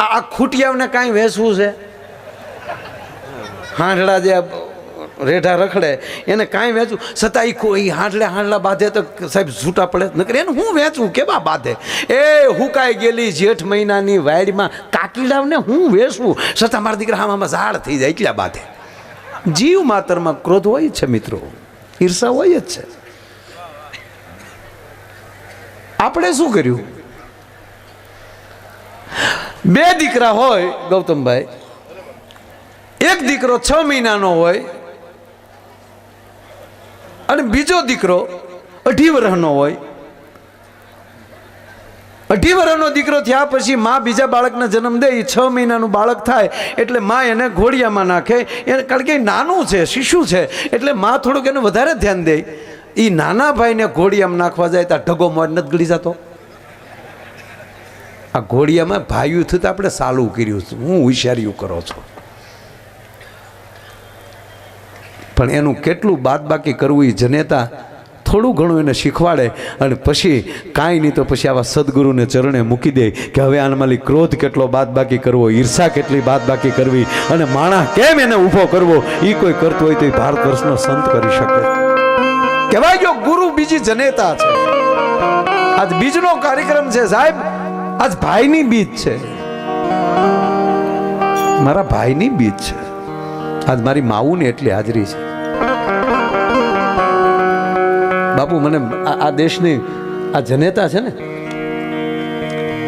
આ ખૂટિયાવને કાંઈ વેસવું છે? હાંડળા જે રેઢા રખડે, એને કાંઈ વેચવું? છતાં એ કોઈ હાંડલે હાંડલા બાંધે તો સાહેબ છૂટા પડે નકર એને હું વેચવું કેવા બાંધે? એ હુકાઈ ગયેલી જેઠ મહિનાની વાડીમાં કાકીડાવને હું વેચવું? છતાં મારા દીકરા આમાં ઝાડ થઈ જાય, એટલા બાંધે. જીવ માતરમાં ક્રોધ હોય છે મિત્રો. ઈર્ષા હોય જ છે. આપણે શું કર્યું? બે દીકરા હોય, ગૌતમભાઈ, એક દીકરો છ મહિનાનો હોય અને બીજો દીકરો અઢી વર્ષનો હોય. અઢી વર્ષનો દીકરો થયા પછી મા બીજા બાળકને જન્મ દે એ છ મહિનાનું બાળક થાય, એટલે મા એને ઘોડિયામાં નાખે. એને કારણ કે નાનું છે, શિશુ છે, એટલે મા થોડુંક એને વધારે ધ્યાન દે. એ નાના ભાઈને ઘોડિયામાં નાખવા જાય ત્યાં ઢગો મોર નથી ગળી જતો. આ ઘોડિયામાં ભાયું થયું આપણે સાલું કર્યું છે. હું હોશિયારીઓ કરો છો. પણ એનું કેટલું બાદબાકી કરવું એ જનેતા થોડું ઘણું એને શીખવાડે અને પછી કાંઈ નહીં તો પછી આવા સદગુરુને ચરણે મૂકી દે કે હવે આનામાંથી ક્રોધ કેટલો બાદબાકી કરવો, ઈર્ષા કેટલી બાદબાકી કરવી અને માણા કેમ એને ઊભો કરવો એ કોઈ કરતો હોય તો એ ભારત વર્ષનો સંત કરી શકે. કહેવાય ગયો, ગુરુ બીજી જનેતા છે. આજ બીજનો કાર્યક્રમ છે સાહેબ આજ ભાઈની બીજ છે. મારા ભાઈની બીજ છે. આજ મારી માવુની એટલી હાજરી છે. બાપુ, મને આ દેશની આ જનેતા છે ને,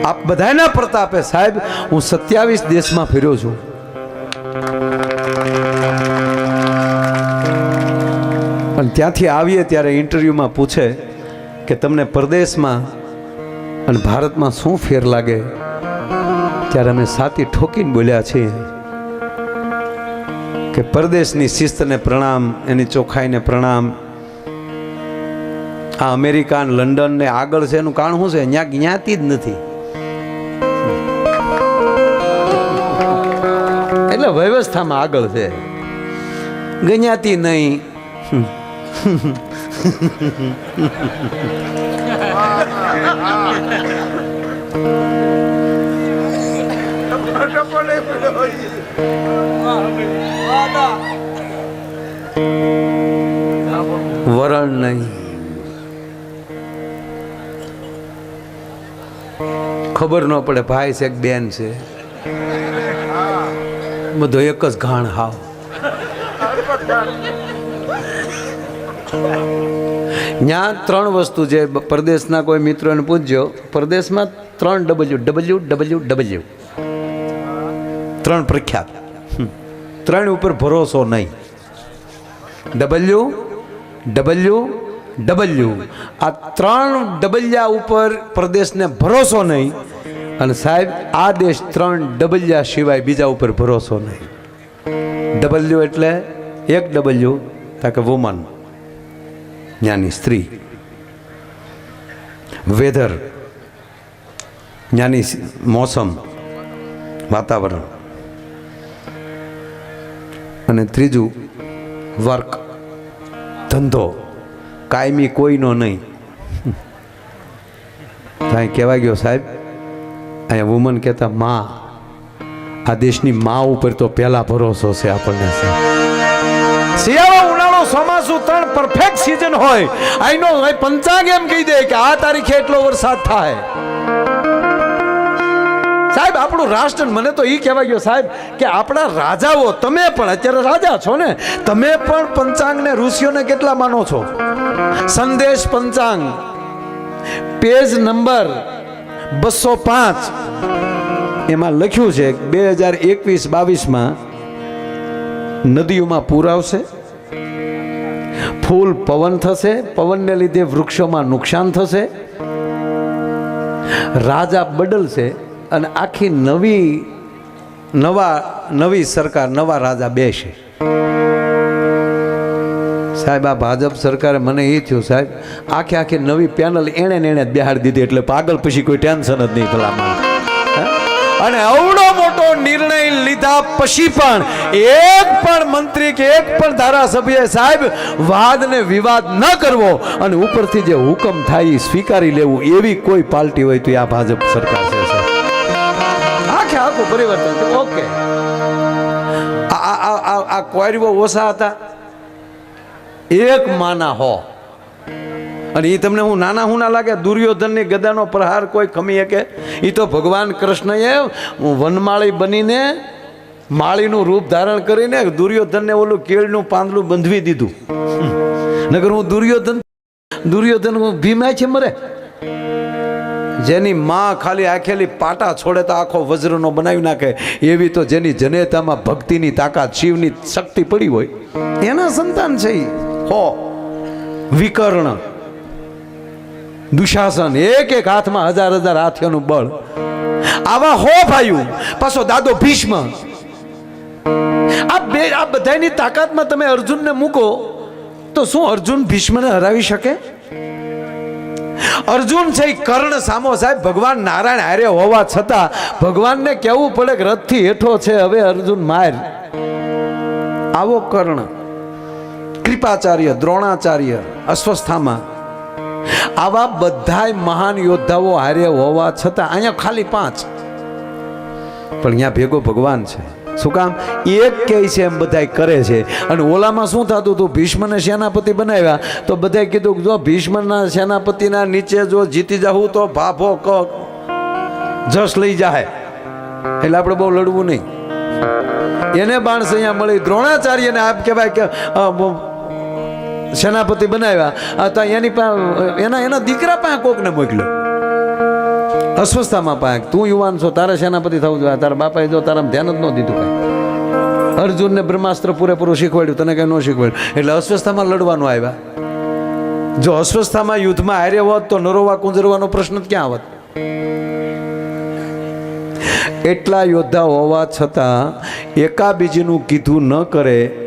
આપ બધાના પ્રતાપે સાહેબ, હું સત્યાવીસ દેશમાં ફેર્યો છું. પણ ત્યાંથી આવીએ ત્યારે ઇન્ટરવ્યૂમાં પૂછે કે તમને પરદેશમાં અને ભારતમાં શું ફેર લાગે? ત્યારે અમે સાતી ઠોકીને બોલ્યા છીએ કે પરદેશની શિસ્તને પ્રણામ, એની ચોખ્ખાઈને પ્રણામ. આ અમેરિકા લંડન ને આગળ છે એનું કારણ શું છે? ત્યાં જ્ઞાતિ જ નથી. એટલે વ્યવસ્થામાં આગળ છે. ગણ્યાતી નહીં. વરણ નહીં. ખબર ન પડે ભાઈ છે કે બેન છે. બધો એક જ ઘાણ હાવ. ત્યાં ત્રણ વસ્તુ છે પરદેશના કોઈ મિત્રોને પૂછજો, પરદેશમાં ત્રણ ડબલ્યુ ડબલ્યુ ડબલ્યુ ડબલ્યુ ત્રણ પ્રખ્યાત. ત્રણ ઉપર ભરોસો નહીં. ડબલ્યુ ડબલ્યુ ડબલ્યુ આ ત્રણ ડબલ્યા ઉપર પ્રદેશને ભરોસો નહીં. અને સાહેબ, આ દેશ ત્રણ ડબલ્યા સિવાય બીજા ઉપર ભરોસો નહીં. ડબલ્યુ એટલે એક ડબલ્યુ તા કે વુમન જ્ઞાની સ્ત્રી વેધર જ્ઞાની મોસમ વાતાવરણ અને ત્રીજું વર્ક ધંધો કાયમી કોઈનો નહીં ત્યાં કહેવાય ગયો સાહેબ અહીંયા વુમન કહેતા મા આ દેશની મા ઉપર તો પહેલા ભરોસો છે આપણને શિયાળો ચોમાસું ત્રણ પરફેક્ટ સિઝન હોય. આઈનો પંચાંગ એમ કહી દે કે આ તારીખે એટલો વરસાદ થાય. સાહેબ, આપણું રાષ્ટ્ર, મને તો એ કહેવા ગયો, સાહેબ, કે આપણા રાજાઓ, તમે પણ, અત્યારે રાજા છો ને, તમે પણ પંચાંગને ઋષિઓને કેટલા માનો છો? સંદેશ પંચાંગ, પેજ નંબર બસો પાંચ. એમાં લખ્યું છે, બે હજાર એકવીસ બાવીસમાં નદીઓમાં પૂર આવશે. ફૂલ પવન થશે, પવનને લીધે વૃક્ષોમાં નુકસાન થશે. રાજા બદલશે અને આખી નવી, નવા, નવી સરકાર, નવા રાજા બેસે. સાહેબ, આ ભાજપ સરકારે મને એ થયું, સાહેબ, આખે આખી નવી પેનલ એણે એણે જ બિહાડી દીધી, એટલે પાગલ પછી કોઈ ટેન્શન જ નહીં ભલામાં હે? અને અવડો મોટો નિર્ણય લીધા પછી પણ એક પણ મંત્રી કે એક પણ ધારાસભ્ય સાહેબ વાદ ને વિવાદ ન કરવો અને ઉપરથી જે હુકમ થાય એ સ્વીકારી લેવું એવી કોઈ પાર્ટી હોય તો આ ભાજપ સરકાર છે આખે આખો પરિવર્તન. ઓકે. આ, આ- આ આ ઓછા હતા. એક માના હો. અને એ તમને હું નાના હું ના લાગે, દુર્યોધનની ગદાનો પ્રહાર કોઈ ખમી શકે? એ તો ભગવાન કૃષ્ણએ વનમાળી બનીને માળીનું રૂપ ધારણ કરીને દુર્યોધનને ઓલું કેળનું પાંદડું બંધવી દીધું. નગર હું દુર્યોધન દુર્યોધન હું ભીમાય છે મરે? જેની માં ખાલી આખેલી પાટા છોડે તો આખો વજ્રનો બનાવી નાખે. એવી તો જેની જનેતામાં ભક્તિની તાકાત, શિવની શક્તિ પડી હોય. એના સંતાન છે. હો. વિકર્ણ. દુશાસન, એક એક હાથમાં હજાર હજાર હાથીઓનું બળ. આવા હો ભાઈ પાછો દાદો ભીષ્મ. આ બે આ બધાની તાકાતમાં તમે અર્જુનને મૂકો, તો શું અર્જુન ભીષ્મને હરાવી શકે? અર્જુન છે કર્ણ સામો સાહેબ, ભગવાન નારાયણ હારે હોવા છતાં ભગવાનને કહેવું પડે કે રથથી હેઠો છે, હવે અર્જુન માર. આવો કર્ણ. કૃપાચાર્ય, દ્રોણાચાર્ય, અસ્વસ્થામાં. આવા બધાય મહાન યોદ્ધાઓ હારે હોવા છતાં અહીંયા ખાલી પાંચ. પણ અહીંયા ભેગો ભગવાન છે. શું કામ? એક કહે છે એમ બધાય કરે છે. અને ઓલામાં શું થતું હતું? ભીષ્મને સેનાપતિ બનાવ્યા. તો બધાય કીધું જો ભીષ્મના સેનાપતિના નીચે જો જીતી જાઉં તો ભાભો ક જશ લઈ જાય એટલે આપણે બહુ લડવું નહીં. એને બાણસ અહીંયા મળી. દ્રોણાચાર્યને આપ કહેવાય કે સેનાપતિ બનાવ્યા. આ તો એની પાસે એના એના દીકરા પાસે કોકને મોકલ્યો. અસ્વસ્થામાં પાંક તું યુવાન છો, તારે સેનાપતિ થવું જોઈએ. તારા બાપાએ જો તારા ધ્યાન જ ન દીધું કાંઈ. અર્જુનને બ્રહ્માસ્ત્ર પૂરેપૂરું શીખવાડ્યું. તને કંઈ ન શીખવાડ્યું. એટલે અસ્વસ્થામાં લડવાનું આવ્યા. જો અસ્વસ્થામાં યુદ્ધમાં હાર્યા હોત, તો નરોવા કુંજરવાનો પ્રશ્ન ક્યાં આવત? એટલા યોદ્ધા હોવા છતાં એકાબીજીનું કીધું ન કરે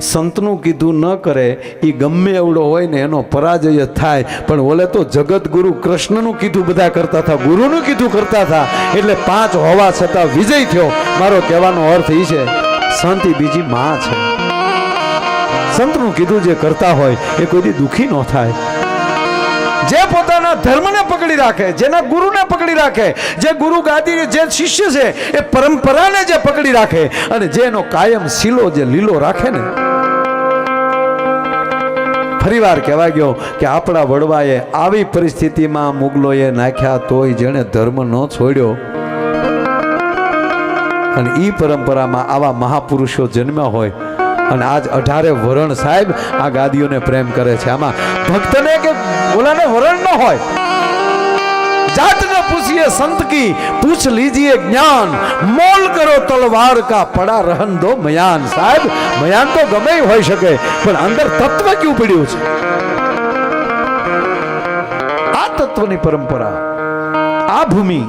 સંતનું કીધું ન કરે એ ગમે એવડો હોય ને એનો પરાજય થાય. પણ ઓલે તો જગત ગુરુ કૃષ્ણનું કીધું બધા કરતા હતા, ગુરુનું કીધું કરતા હતા. એટલે પાંચ હોવા છતાં વિજય થયો. મારો કહેવાનો અર્થ એ છે સંત બીજી માં છે. સંતનું કીધું જે કરતા હોય, એ કોઈ દુઃખી ન થાય. જે પોતાના ધર્મને પકડી રાખે, જેના ગુરુને પકડી રાખે, જે ગુરુ ગાદી જે શિષ્ય છે, એ પરંપરાને જે પકડી રાખે, અને જે એનો કાયમ શીલો જે લીલો રાખે ને ફરીવાર કહેવા ગયો કે આપણા વડવાએ આવી પરિસ્થિતિમાં મુગલોએ નાખ્યા તોય જેણે ધર્મ ન છોડ્યો. અને એ પરંપરામાં આવા મહાપુરુષો જન્મ્યા હોય અને આજ અઢારે વરણ સાહેબ આ ગાદીઓને પ્રેમ કરે છે. આમાં ભક્તને કે બોલાને વરણ ન હોય જાત ન संत की पूछ लीजिए ज्ञान मोल करो तलवार का पड़ा रहन दो मयान સાહેબ, મયાન તો ગમે હોઈ શકે, પણ અંદર તત્વ ક્યું પડ્યું છે? આ તત્વની પરંપરા, આ ભૂમિ,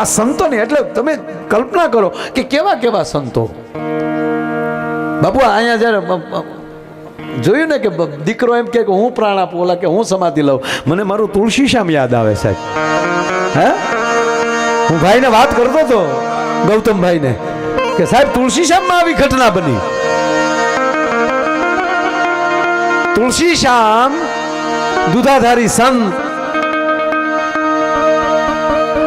આ સંતોની, એટલે તમે કલ્પના કરો કે કેવા કેવા સંતો. બાપુ, અહીંયા જ્યારે જોયું ને કે દીકરો એમ કે હું પ્રાણ આપું, ઓલા કે હું સમાધિ લઉં. મને મારું તુલસી શ્યામ યાદ આવે સાહેબ. હે? હું ભાઈને વાત કરતો હતો ગૌતમભાઈને, કે સાહેબ, તુલસી શ્યામમાં આવી ઘટના બની. તુલસી શ્યામ દુધાધારી સંત.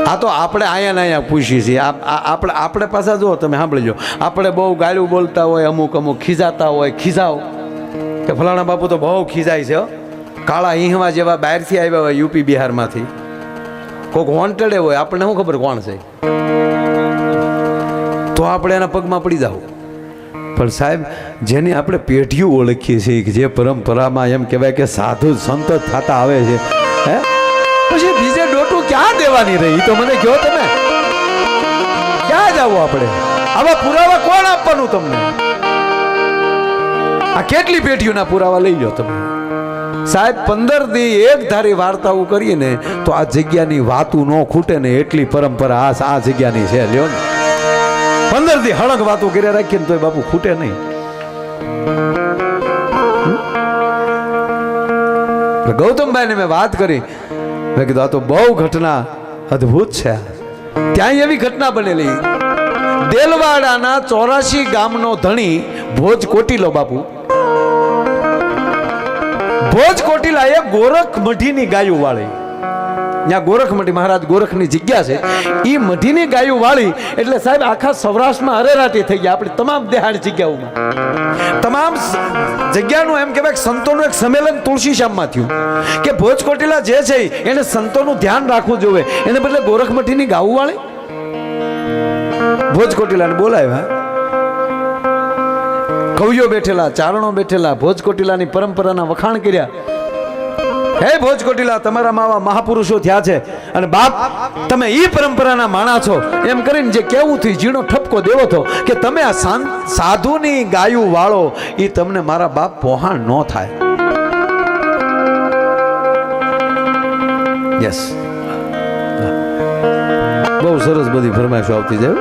આ તો આપણે અહીંયા ને અહીંયા પૂછીએ છીએ. આપણે આપણે પાછા જુઓ, તમે સાંભળજો. આપણે બહુ ગાળું બોલતા હોય અમુક અમુક ખીજાતા હોય ખીજાવ કે ફલાણા બાપુ તો બહુ ખીજાય છે કાળા હિંહવા જેવા બહારથી આવ્યા હોય યુપી બિહારમાંથી. કોઈક વોન્ટેડ હોય, આપણને શું ખબર કોણ છે? તો આપણે એના પગમાં પડી જાવ પણ સાહેબ, જેની આપણે પેઢીઓ ઓળખીએ છીએ, કે જે પરંપરામાં એમ કહેવાય કે સાધુ સંત થતા આવે છે, હે? પછી બીજે ડોટું ક્યાં દેવાની રહી? તો મને કહો તમે. ક્યાં જાવ આપણે? આવા પુરાવા કોણ આપવાનું તમને? આ કેટલી પેઢીઓના પુરાવા લઈ લો તમે? સાહેબ, પંદર દી એક ધારી વાર્તાઓ કરીએ ને, તો આ જગ્યાની વાતું ન ખૂટે ને એટલી પરંપરા આ આ જગ્યાની છે. લ્યો ને. પંદર દી હળંગ વાતો કર્યા રાખીએ ને તો બાપુ ખૂટે નહીં. ગૌતમભાઈને મેં વાત કરી. મેં કીધું, આ તો બહુ ઘટના અદ્ભુત છે. ત્યાં એવી ઘટના બનેલી. દેલવાડાના ચોરાશી ગામનો ધણી ભોજ કોટીલો બાપુ. ભોજ એ ગોરખ મઢીની ગાયું વાળી ત્યાં ગોરખમઢી મહારાજ ગોરખની જગ્યા છે. એ મઢીની ગાયું વાળી એટલે સાહેબ આખા સૌરાષ્ટ્રમાં હરેરાટી થઈ ગયા આપણી તમામ દેહાડ જગ્યાઓમાં. તમામ જગ્યાનું એમ કહેવાય સંતોનું એક સંમેલન તુલસીશ્યામમાં થયું. કે ભોજ કોટીલા જે છે એને સંતોનું ધ્યાન રાખવું જોઈએ એને બદલે ગોરખમઠીની ગાવું વાળી ભોજ કોટીલાને બોલાવ્યા. કવિઓ બેઠેલા, ચારણો બેઠેલા, ભોજકોટીલાની પરંપરાના વખાણ કર્યા. હે ભોજકોટીલા તમારામાં આવા મહાપુરુષો થયા છે અને બાપ, તમે એ પરંપરાના માણા છો. એમ કરીને જે કેવું થયું ઝીણો ઠપકો દેવો હતો કે તમે આ સાધુની ગાયું વાળો એ તમને મારા બાપ પોહાણ ન થાય. યસ બહુ સરસ બધી ફરમાઈશો આવતી જાય.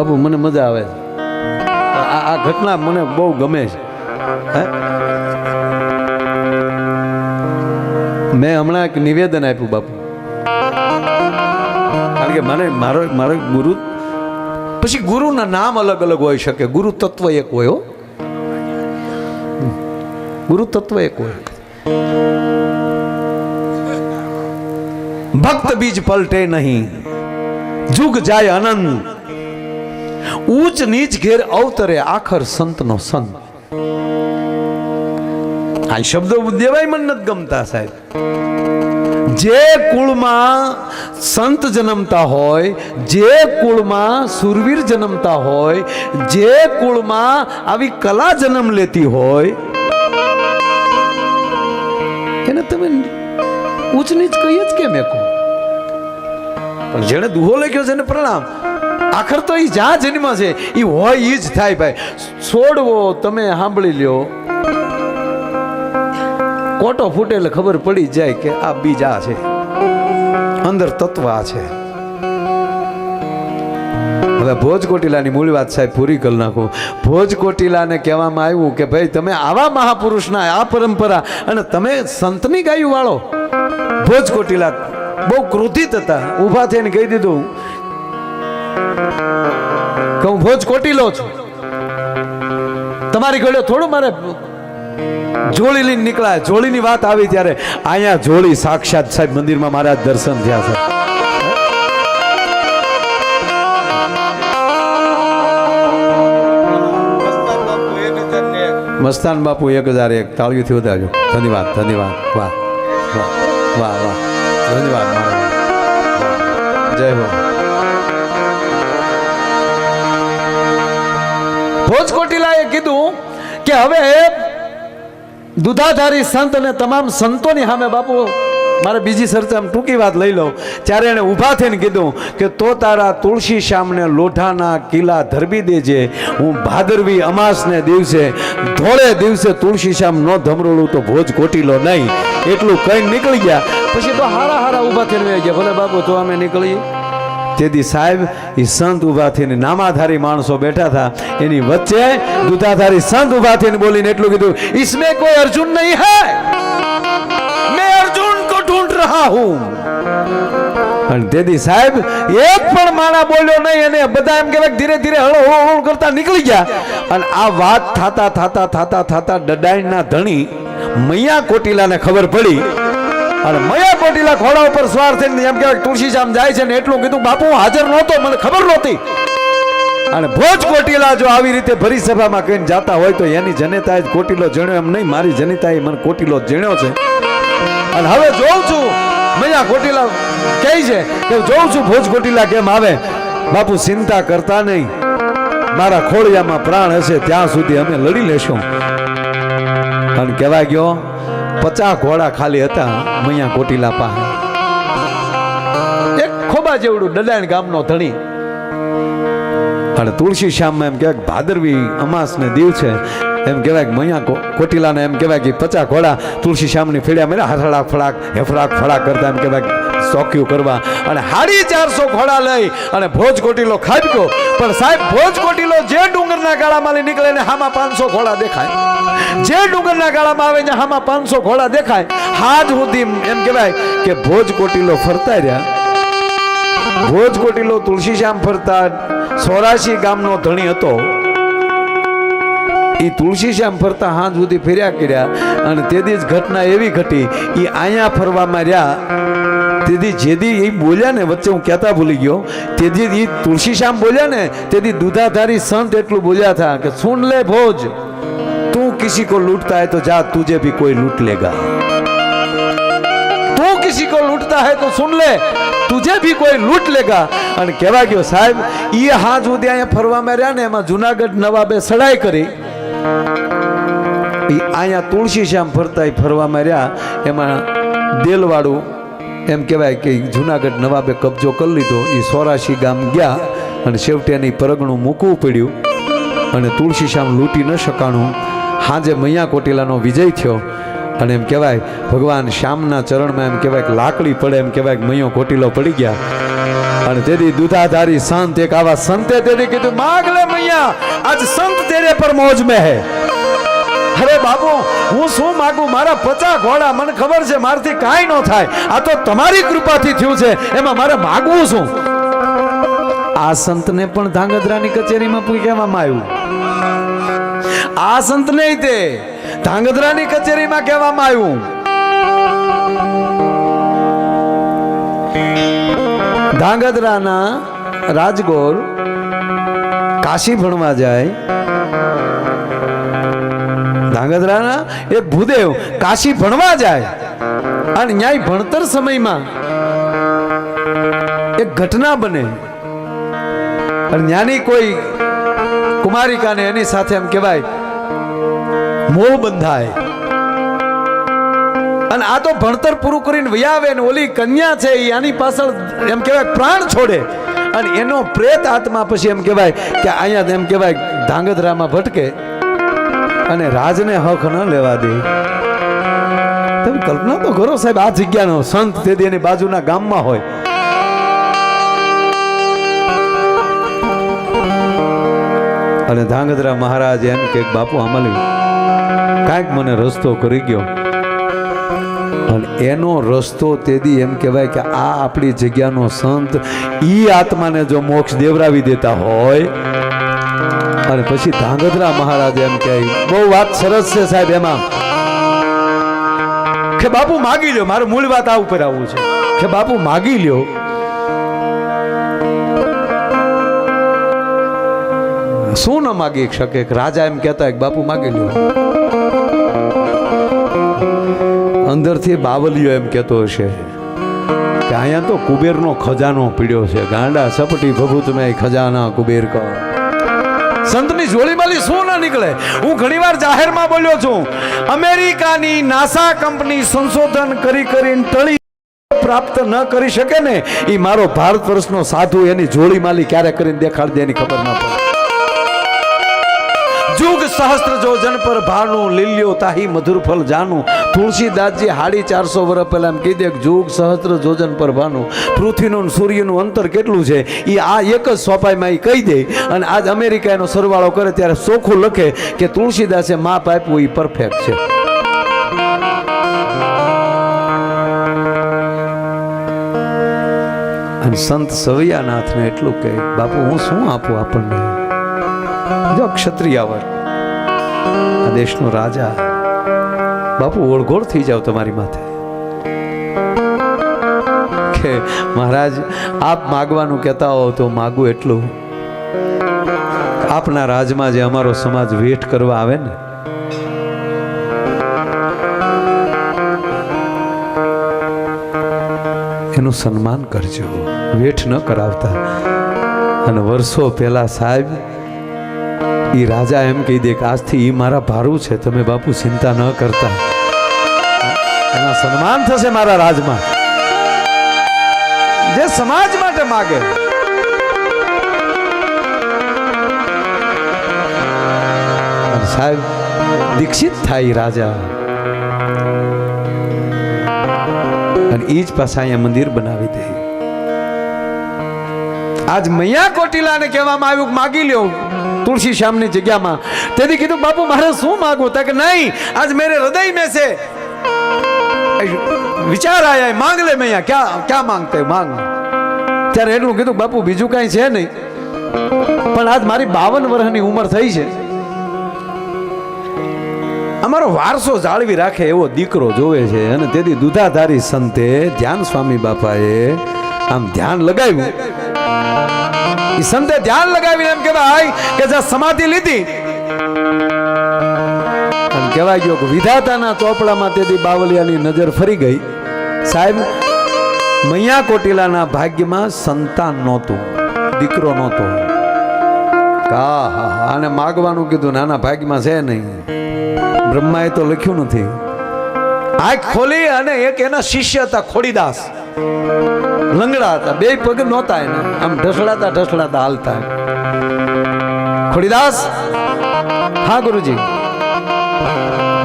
બાપુ મને મજા આવે છે. આ આ ઘટના મને બહુ ગમે છે. હે? મેં હમણાં એક નિવેદન આપ્યું બાપુ. કારણ કે મને મારો મારો ગુરુ પછી ગુરુના નામ અલગ અલગ હોઈ શકે. ગુરુ તત્વ એક હોય ગુરુ તત્વ એક હોય. ભક્ત બીજ પલટે નહીં. જુગ જાય અનંત. ઊંચ નીચ ઘેર અવતરે આખર સંતનો સંત. આ શબ્દો દેવાય મન નથી ગમતા સાહેબ. જે કુળમાં સંત જન્મતા હોય, જે કુળમાં સુરવીર જન્મતા હોય, જે કુળમાં આવી કલા જન્મ લેતી હોય, એને તમે ઊંચ નીચ કહીએ જ કેમ એકો પણ જેણે દુહો લખ્યો છે એને પ્રણામ. આખર તો એ જ્યાં જન્મ છે એ હોય એ જ થાય ભાઈ. છોડવો તમે સાંભળી લ્યો. કોટો ફૂટે એટલે ખબર પડી જાય કે આ બીજ છે. અંદર તત્વ આ છે. હવે ભોજ કોટીલાની મૂળ વાત સાહેબ પૂરી કરી નાખું. ભોજ કોટીલાને કહેવામાં આવ્યું કે ભાઈ, તમે આવા મહાપુરુષના, આ પરંપરા અને તમે સંતની ગાયું વાળો. ભોજ કોટીલા બહુ ક્રોધિત હતા. ઊભા થઈને કહી દીધું કે હું ભોજ કોટીલો છું. તમારી ઘડે થોડું મારે જોડી લઈને નીકળાય. જોડીની વાત આવી ત્યારે અહીંયા જોડી સાક્ષાત સાહેબ મંદિરમાં મારા દર્શન થયા છે. મસ્તાન બાપુ એક હજાર એક, તાળીઓથી વધારજો. ધન્યવાદ ધન્યવાદ. વાહ વાહ વાહ વાહ. ધન્યવાદ જય હો. ભોજ કોટીલાએ કીધું કે હવે દુધાધારી સંત અને તમામ સંતોની સામે બાપુ, મારે બીજી ચર્ચા ટૂંકી વાત લઈ લઉં. ત્યારે એણે ઊભા થઈને કીધું કે તો તારા તુલસી શ્યામને લોઢાના કિલ્લા ધરબી દેજે, હું ભાદરવી અમાસને દિવસે, ધોળે દિવસે તુલસી શ્યામ ન ધમરોળું તો ભોજ કોટીલો નહીં. એટલું કઈ નીકળી ગયા. પછી તો હારા હારા ઊભા થઈને ગયા. ભલે બાપુ, તો અમે નીકળીએ. તેથી સાહેબ એ સંત ઊભા થઈને નામાધારી માણસો બેઠા હતા એની વચ્ચે દૂતાધારી સંત ઊભા થઈને બોલીને એટલું કીધું ઇસમે કોઈ અર્જુન નહીં હૈ? મેં અર્જુન કો ઢૂંઢ રહા હું. અને તેથી સાહેબ, એક પણ માણા બોલ્યો નહીં અને બધા એમ કહેવાય ધીરે ધીરે હળો હળો કરતા નીકળી ગયા. અને આ વાત થાતા થાતા થાતા થાતા ડડાઈના ધણી મૈયા કોટીલાને ખબર પડી અને મયા કોટીલા ખોડા ઉપર સવાર થઈને એમ કે તુલસીશ્યામ જાય છે ને એટલું કીધું, બાપુ હાજર નહોતો, મને ખબર નહોતી. અને ભોજ કોટીલા જો આવી રીતે ભરી સભામાં કહીને જાતા હોય તો એની જનેતાએ જ કોટીલો જણ્યો, એમ નહીં, મારી જનિતાએ મને કોટીલો જણ્યો છે. અને હવે જોઉં છું, મૈયા કોટીલા કહે છે કે જોઉં છું ભોજ કોટીલા કેમ આવે? બાપુ, ચિંતા કરતા નહીં. મારા ખોળિયામાં પ્રાણ હશે, ત્યાં સુધી અમે લડી લેશું. અને કહેવાય ગયો પચાસ ઘોડા ખાલી હતા. મૈયા કોટીલા પાસે. એક ખોબા જેવડું ડડાણ ગામનો ધણી. અને તુલસી શ્યામમાં એમ કહેવાય ભાદરવી અમાસ ને છે. એમ કહેવાય કે મૈયા કોટીલાને એમ કહેવાય કે પચાસ ઘોડા તુલસી શ્યામની ફેડ્યા મેળા હથડાક ફળાક હેફડાક ફળાક કરતા એમ કહેવાય ચોક્યું કરવા. અને હાડી ચારસો ઘોડા લઈ અને ભોજ કોટીલો ખાબક્યો પણ સાહેબ, ભોજ કોટીલો જે ડુંગરના ગાળામાં નીકળે ને હામાં પાંચસો ઘોડા દેખાય. જે ડુંગરના ગાળામાં આવે ને હામાં પાંચસો ઘોડા દેખાય. હાજ સુધી એમ કહેવાય કે ભોજ કોટીલો ફરતા રહ્યા. ભોજ કોટીલો તુલસીશ્યામ ફરતા. સોરાશી ગામનો ધણી હતો. એ તુલસી શ્યામ ફરતા હાથ સુધી ફેર્યા કર્યા. અને તે જ ઘટના એવી ઘટી એ અહીંયા ફરવામાં રહ્યા. તેથી જેદી એ બોલ્યા ને, વચ્ચે હું કહેતા ભૂલી ગયો તેથી એ તુલસીશ્યામ બોલ્યા ને તેથી દુધાધારી સંત એટલું બોલ્યા હતા કે, સુન લે ભોજ, તું કિસી કો લૂંટતા હે તો જા, તુજે ભી કોઈ લૂંટ લેગા. તું કિસી કો લૂંટતા હે તો સુન લે, તુજે ભી કોઈ લૂંટ લેગા. અને કહેવા ગયો, સાહેબ એ હા સુધી અહીંયા ફરવામાં રહ્યા ને, એમાં જુનાગઢ નવાબે સડાઈ કરી. અહીંયા તુલસીશ્યામ ફરતા ફરવામાં રહ્યા એમાં દેલવાળું એમ કહેવાય કે જુનાગઢ નવાબે કબજો કરી લીધો. એ સોરાશી ગામ ગયા અને છેવટે એની પરગણું મૂકવું પડ્યું અને તુલસી શ્યામ લૂંટી ન શકાણું. હાજે મૈયા કોટેલાનો વિજય થયો અને એમ કહેવાય ભગવાન શ્યામના ચરણમાં એમ કહેવાય કે લાકડી પડે, એમ કહેવાય કે મૈયો કોટીલો પડી ગયા. અને તેથી દુધાધારી સંત એક આવા સંતે તેને કીધું માગલે મૈયા, આજ સંત તેરે પર મોજ में है અરે બાબુ, હું શું માગું? મારા પચા ઘોડા મને ખબર છે મારથી કાંઈ ન થાય. આ તો તમારી કૃપાથી થયું છે, એમાં મારે માગવું શું? આ સંતને પણ ધાંગધ્રાની કચેરીમાં પૂછવામાં આવ્યું. આ સંત નહીં તે ધાંગધ્રાની કચેરીમાં કહેવામાં આવ્યું. ધાંગધ્રાના રાજગોર કાશી ભણવા જાય. ધાંગધ્રાના એક ભૂદેવ કાશી ભણવા જાય. અને ન્યાય ભણતર સમયમાં એક ઘટના બને. અને ન્યાની કોઈ કુમારિકાને એની સાથે એમ કહેવાય, મોહ બંધાય. અને આ તો ભણતર પૂરું કરીને વયાવે ને ઓલી કન્યા છે એ આની પાછળ એમ કહેવાય પ્રાણ છોડે. અને એનો પ્રેત આત્મા પછી એમ કહેવાય કે અહીંયા એમ કહેવાય ધાંગધ્રામાં ભટકે. અને રાજને હક ન લેવા દે. તમે કલ્પના તો કરો સાહેબ, આ જગ્યાનો સંત તેથી એની બાજુના ગામમાં હોય. અને ધાંગધ્રા મહારાજ એમ કે, બાપુ આમલી કાંઈક મને રસ્તો કરી ગયો. અને એનો રસ્તો તેદી એમ કહેવાય કે આ આપણી જગ્યાનો સંત ઈ આત્માને જો મોક્ષ દેવરાવી દેતા હોય અને પછી ધાંગધ્રા મહારાજ એમ કહે, બહુ વાત સરસ છે સાહેબ એમાં. કે બાપુ માગી લ્યો, મારું મૂળ વાત આ ઉપર આવવું છે. કે બાપુ માગી લ્યો. શું ન માગી શકે? રાજા એમ કહેતા બાપુ માગી લ્યો. અંદરથી બાવલિયો એમ કહેતો હશે કે અહીંયા તો કુબેરનો ખજાનો પીડ્યો છે. ગાંડા સપટી ભભૂત મેં ખજાના કુબેર કા સંતની જોડીમાલી શું ના નીકળે? હું ઘણીવાર જાહેરમાં બોલ્યો છું, અમેરિકાની નાસા કંપની સંશોધન કરી કરીને ટળી પ્રાપ્ત ન કરી શકે ને? એ મારો ભારત વર્ષનો સાધુ, એની જોડી માલી ક્યારે કરીને દેખાડી દે એની ખબર ના પડે. જુગ સહસ્ત્ર જોજન પર ભાનું, લીલ્યો, તાહી, મધુર ફલ જાનું. તુલસીદાસજી હાડી ચારસો વર્ષ પહેલાં એમ કહી દે જુગ સહસ્ત્ર જોજન પર ભાનું. પૃથ્વીનું સૂર્યનું અંતર કેટલું છે? એ આ એક જ સોપાઈમાં એ કહી દે. અને આજ અમેરિકા એનો સરવાળો કરે ત્યારે ચોખ્ખું લખે કે તુલસીદાસે માપ આપ્યું એ પરફેક્ટ છે. અને સંત સવૈયાનાથને એટલું કહે, બાપુ, હું શું આપું આપણને? જો ક્ષત્રિયાવર. આ દેશનો રાજા. બાપુ ઓળઘોળ થઈ જાવ તમારી માથે. કે મહારાજ, આપ માગવાનું કહેતા હો તો માગું એટલું. આપના રાજમાં જે અમારો સમાજ વેઠ કરવા આવે ને. એનું સન્માન કરજો. વેઠ ન કરાવતા. અને વર્ષો પહેલા સાહેબ એ રાજા એમ કહી દે કે આજથી એ મારા ભારું છે, તમે બાપુ ચિંતા ન કરતા. એના સન્માન થશે મારા રાજમાં. જે સમાજ માટે માગે. સાહેબ, દીક્ષિત થાય રાજા. અને એ જ પાછા અહીંયા મંદિર બનાવી દે. આજ મૈયા કોટીલાને કહેવામાં આવ્યું માગી લ્યો. તુલસી શ્યામની જગ્યામાં. તેથી કીધું, બાપુ, મારે શું માગવું? તક નહીં, આજ મેરે હૃદય મેં છે. વિચાર આયા માંગ લે મૈયા ક્યાં ક્યાં માંગતે? માંગ. ત્યારે એટલું કીધું, બાપુ, બીજું કાંઈ છે નહીં. પણ આજ મારી બાવન વર્ષની ઉંમર થઈ છે. અમારો વારસો જાળવી રાખે એવો દીકરો જોવે છે અને તેથી દુધાધારી સંતે ધ્યાન સ્વામી બાપાએ આમ ધ્યાન લગાવ્યું. એ સંતે ધ્યાન લગાવીને એમ કહેવાય કે જે સમાધિ લીધી કહેવાય ગયો વિધાતાના ચોપડામાં તેથી બાવલિયાની નજર ફરી ગઈ. સાહેબ, મૈયા કોટિલાના ભાગ્યમાં સંતાન નહોતું, દીકરો નહોતો. હા હા, આને માગવાનું કીધું નાના ભાગ્યમાં છે નહીં. બ્રહ્માએ તો લખ્યું નથી. આંખ ખોલી અને એક એના શિષ્ય હતા ખોડીદાસ. લંગડા હતા બે પગ નહોતા એને આમ ઢસડાતા ઢસડાતા હાલતા ખોડીદાસ हाँ गुरुजी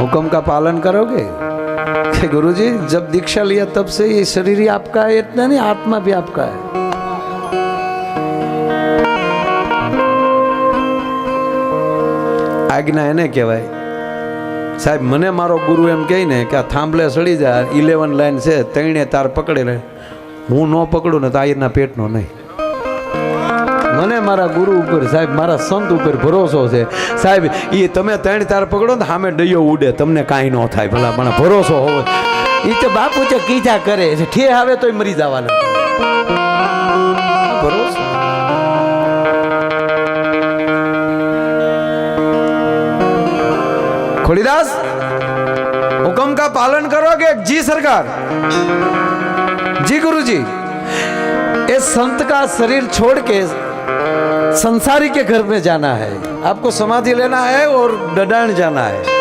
हुक्म का पालन करोगे कि गुरुजी जब दीक्षा लिया तब से ये शरीर ही आपका है इतना नहीं आत्मा भी आपका है આજ્ઞા એને કહેવાય સાહેબ મને મારો ગુરુ એમ કહે ને કે આ થાંભલે સડી જાય ઇલેવન લાઈન છે તૈણે તાર પકડી લે હું ન પકડું ને તો આયરના પેટનો નહીં. મને મારા ગુરુ ઉપર, સાહેબ, મારા સંત ઉપર ભરોસો છે. સાહેબ એ તમે ત્રણ તાર પકડો ને સામે ડયો ઉડે, તમને કાંઈ ન થાય, ભલા મને ભરોસો હોવો એ તો બાપુ છે કીધા કરે છે, ઠે આવે તોય મરી જવાના. ખોડીદાસ, હુકમ કા પાલન કરોગે જી સરકાર? जी सरकार जी गुरुजी इस संत का शरीर छोड़ के संसारी के घर में जाना है आपको समाधि लेना है और डडाण जाना है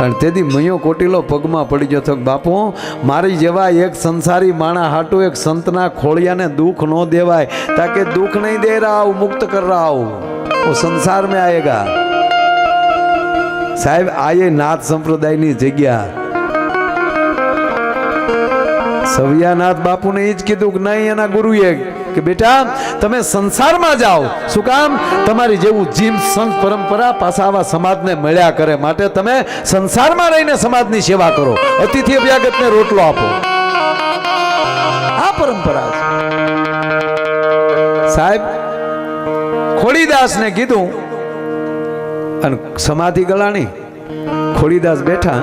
અને તેથી મયો કોટીલો પગમાં પડી ગયો તો બાપુ મારી જેવા એક સંસારી માણા હાટું એક સંતના ખોળિયાને દુઃખ ન દેવાય તાકે દુઃખ નહીં દે રહા હું મુક્ત કર રહા હું वो संसार में आएगा સાહેબ આ એ નાથ સંપ્રદાયની જગ્યા સવિયાનાથ બાપુને એ જ કીધું નહીં, એના ગુરુએ કે બેટા, તમે સંસારમાં જાઓ. શું કામ? તમારી જેવું જીમ સંત પરંપરા પાછા આવા સમાજને મળ્યા કરે માટે તમે સંસારમાં રહીને સમાજની સેવા કરો. અતિથિ અભ્યાગતને રોટલો આપો. આ પરંપરા છે. સાહેબ, ખોડીદાસને કીધું, અને સમાધિ ગળાણી ખોડીદાસ બેઠા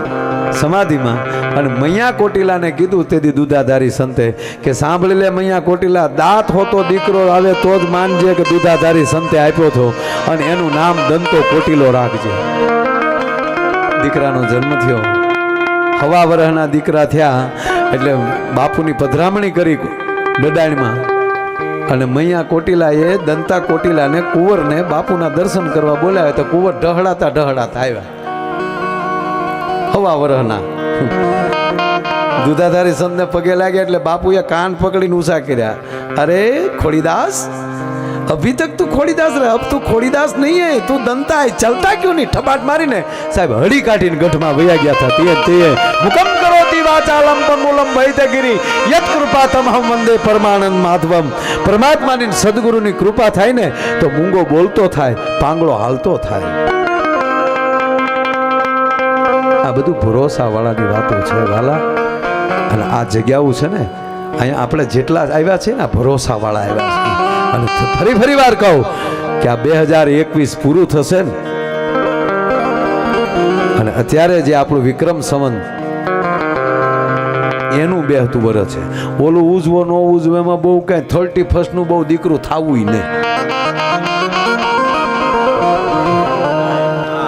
સમાધિમાં અને મૈયા કોટીલાને કીધું તેથી દુધાધારી સંતે, કે સાંભળી લે મૈયા કોટીલા, દાંત હોતો દીકરો આવે તો જ માનજે કે દુધાધારી સંતે આપ્યો હતો અને એનું નામ દંતો કોટીલો રાખજે. દીકરાનો જન્મ થયો. હવા વરહના દીકરા થયા, એટલે બાપુની પધરામણી કરી દડાણમાં અને મૈયા કોટીલાએ દંતા કોટીલાને કુંવરને બાપુના દર્શન કરવા બોલાવ્યા, તો કુંવર ઢહડાતા ઢહડાતા આવ્યા. હવા વરહના. દુધાધારી સંતને પગે લાગ્યા એટલે બાપુએ કાન પકડીને ઉષા કર્યા. અરે, ખોડીદાસ? અભી તક તું ખોડીદાસ રહે? અબ તું ખોડીદાસ નહીં હે. તું દંતા હે. ચલતા ક્યું નહીં? ઠપાટ મારીને. સાહેબ, હળી કાઢીને ગઢમાં વયા ગયા હતા તે તે મુકમ કરો તી વાચાલમ પન્મૂલમ ભૈતગીરી યત કૃપા તમહમ વંદે પરમાનંદ માધવમ. પરમાત્માની સદગુરુની કૃપા થાય ને, તો મૂંગો બોલતો થાય, પાંગળો હાલતો થાય. આ બધું ભરોસાવાળાની વાતો છે, વાલા. અને આ જગ્યાઓ છે ને, અહીંયા આપણે જેટલા આવ્યા છે ને ભરોસાવાળા આવ્યા છે. અને ફરી ફરી વાર કહું કે આ બે હજાર એકવીસ પૂરું થશે ને. અને અત્યારે જે આપણું વિક્રમ સંવંત, એનું બેહતું વર્ષ છે. ઓલું ઉજવો, ન ઉજવો, એમાં બહુ કાંઈ થર્ટી ફર્સ્ટનું બહુ દીકરું થવું નહીં.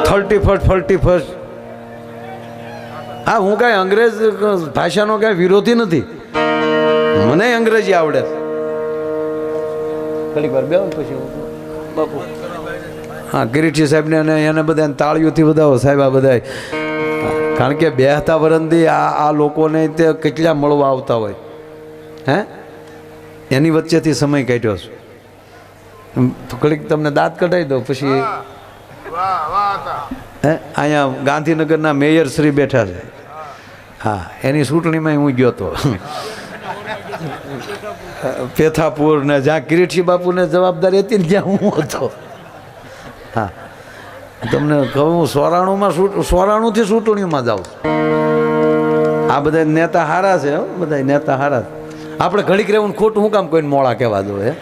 થર્ટી ફર્સ્ટ ફર્ટી ફર્સ્ટ હા હું કાંઈ અંગ્રેજ ભાષાનો કાંઈ વિરોધી નથી મને અંગ્રેજી આવડે છે. ઘડીક વાર બે પછી બાપુ હા કિરીટજી સાહેબને અને એને બધાને તાળીઓથી વધાવો સાહેબ આ બધા કારણ કે બે હતા વરંદી આ આ લોકોને તે કેટલા મળવા આવતા હોય હે એની વચ્ચેથી સમય કાઢ્યો છું કડીક ઘડીક તમને દાંત કઢાવી દો પછી હે? અહીંયા ગાંધીનગરના મેયર શ્રી બેઠા છે. હા, એની ચૂંટણીમાં હું ગયો હતો પેથાપુર ને જ્યાં કિરીટસિંહ બાપુને જવાબદારી હતી ને ત્યાં હું હતો. હા. તમને કહું, હું સોરાણુંમાં સોરાણુંથી ચૂંટણીમાં જાઉં આ બધા નેતા હારા છે બધા નેતા હારા આપણે ઘડીક રહેવું ખોટું હું કામ કોઈને મોડા કહેવા દો, હે?